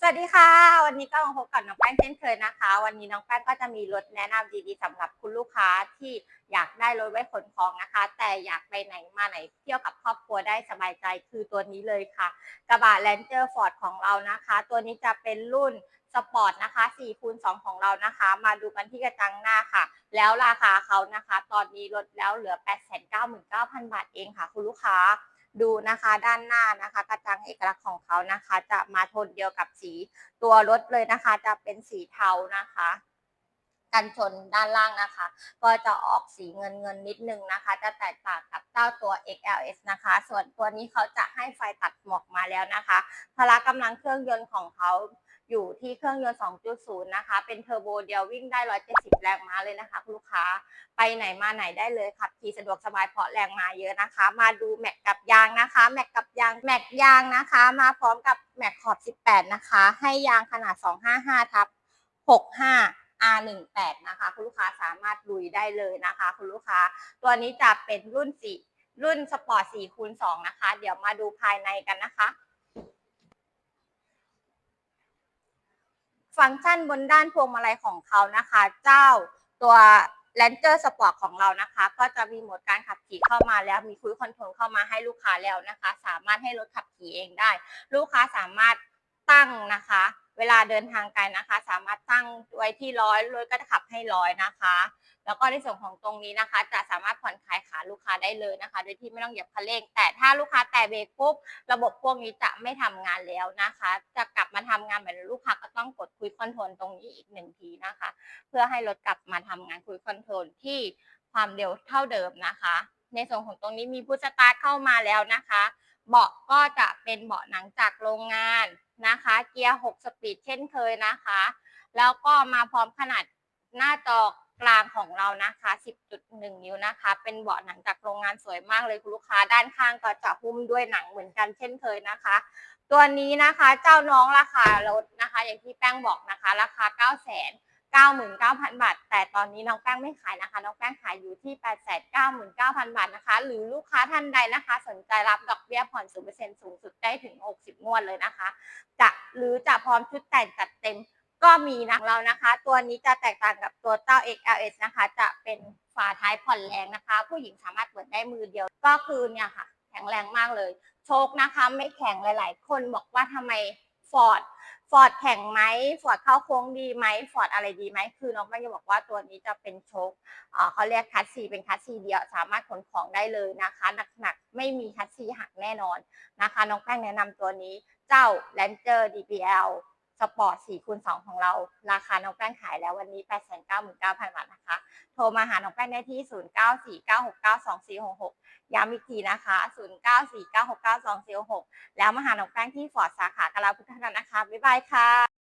สวัสดีค่ะ วันนี้ก็มาพบกับน้องแป้งเช่นเคยนะคะ วันนี้น้องแป้งก็จะมีรถแนะนำดีๆสำหรับคุณลูกค้าที่อยากได้รถไว้ขนของนะคะ แต่อยากไปไหนมาไหนเที่ยวกับครอบครัวได้สบายใจคือตัวนี้เลยค่ะ กระบะแลนเจอร์ฟอร์ดของเรานะคะ ตัวนี้จะเป็นรุ่นสปอร์ตนะคะ4คูณ2ของเรานะคะ มาดูกันที่กระจังหน้าค่ะ แล้วราคาเขานะคะ ตอนนี้ลดแล้วเหลือ 899,000 บาทเองค่ะ คุณลูกค้า ดูนะคะด้านหน้านะคะกระจังเอกลักษณ์ของเขานะคะ จะมาโทนเดียวกับสีตัวรถเลยนะคะ จะเป็นสีเทานะคะกันชนด้านล่างนะคะ ก็จะออกสีเงินเงินนิดนึงนะคะ จะแตกต่างกับเจ้าตัว XLS นะคะ ส่วนตัวนี้เขาจะให้ไฟตัดหมอกมาแล้วนะคะ พละกำลังเครื่องยนต์ของเขา อยู่ที่เครื่องยนต์ 2.0 นะคะ เป็นเทอร์โบเดียววิ่งได้ 170 แรงม้าเลยนะคะคุณลูกค้า ไปไหนมาไหนได้เลยขับขี่สะดวกสบายเพราะแรงม้าเยอะนะคะ มาดูแม็กกับยางนะคะ แม็กกับยาง แม็กยางนะคะ มาพร้อมกับแม็กขอบ 18 นะคะ ให้ยางขนาด 255 ทับ 65 R18 นะคะ คุณลูกค้าสามารถลุยได้เลยนะคะ คุณลูกค้า ตัวนี้จะเป็นรุ่น4รุ่นสปอร์ต4คูณ2นะคะ เดี๋ยวมาดูภายในกันนะคะ ฟังก์ชันบนด้านพวงมาลัยของเขานะคะ เจ้าตัว Ranger Sport ของเรานะคะ ก็จะมีโหมดการขับขี่เข้ามาแล้วมีคุยคอนโทรลเข้ามาให้ลูกค้าแล้วนะคะ สามารถให้รถขับขี่เองได้ ลูกค้าสามารถตั้งนะคะ เวลาเดินทางไกลนะคะ สามารถตั้งไว้ที่ร้อยรถก็จะขับให้ร้อยนะคะ แล้วก็ในส่วนของตรงนี้นะคะ จะสามารถผ่อนคลายขาลูกค้าได้เลยนะคะ โดยที่ไม่ต้องเหยียบคันเร่ง แต่ถ้าลูกค้าแตะเบรกปุ๊บระบบพวกนี้จะไม่ทำงานแล้วนะคะ จะกลับมาทำงานเหมือนลูกค้าก็ต้องกดคุยคอนโทรลตรงนี้อีกหนึ่งทีนะคะ เพื่อให้รถกลับมาทำงานคุยคอนโทรลที่ความเร็วเท่าเดิมนะคะ ในส่วนของตรงนี้มีผู้สตาร์ทเข้ามาแล้วนะคะ เบาะก็จะเป็นเบาะหนังจากโรงงาน นะคะ เกียร์ 6 สปีดเช่นเคยนะคะ แล้วก็มาพร้อมขนาดหน้าจอกลางของเรานะคะ 10.1 นิ้วนะคะ เป็นเบาะหนังจากโรงงานสวยมากเลยคุณลูกค้า ด้านข้างก็จะหุ้มด้วยหนังเหมือนกันเช่นเคยนะคะ ตัวนี้นะคะเจ้าน้องราคารถนะคะ อย่างที่แป้งบอกนะคะ ราคา 9 0 0 0 0 99,000 บาท แต่ตอนนี้น้องแป้งไม่ขายนะคะ น้องแป้งขายอยู่ที่ 8 9 9 0 0 0 บาทนะคะ หรือลูกค้าท่านใดนะคะ สนใจรับดอกเบี้ยผ่อน 0%สูงสุดได้ถึง 60 งวดเลยนะคะ จะหรือจะพร้อมชุดแต่งจัดเต็มก็มีนะเรานะคะ ตัวนี้จะแตกต่างกับตัวเต้า XLS นะคะ จะเป็นฝาท้ายผ่อนแรงนะคะ ผู้หญิงสามารถเปิดได้มือเดียวก็คือเนี่ยค่ะ แข็งแรงมากเลย โชคนะคะ ไม่แข็งหลาย ๆ คนบอกว่าทำไม ฟอร์ดฟอร์ดแข็งไหมฟอร์ดเข้าโค้งดีไหมฟอร์ดอะไรดีไหมคือน้องแป้งจะบอกว่าตัวนี้จะเป็นโชคอ่าเขาเรียกคัสซีเป็นคัสซีเดียวสามารถขนของได้เลยนะคะหนักๆไม่มีคัสซีหักแน่นอนนะคะ น้องแป้งแนะนำตัวนี้เจ้า Ranger DPL สปอร์ต4คูณ2ของเรา ราคาน้องแป้งขายแล้ววันนี้ 899,000 บาทนะคะ โทรมาหาน้องแป้งได้ที่ 0949692466 ย้ำอีกทีนะคะ 0949692466 แล้วมาหาน้องแป้งที่ฟอร์ดสาขากะลาพุทธนันนะคะ บ๊ายบายค่ะ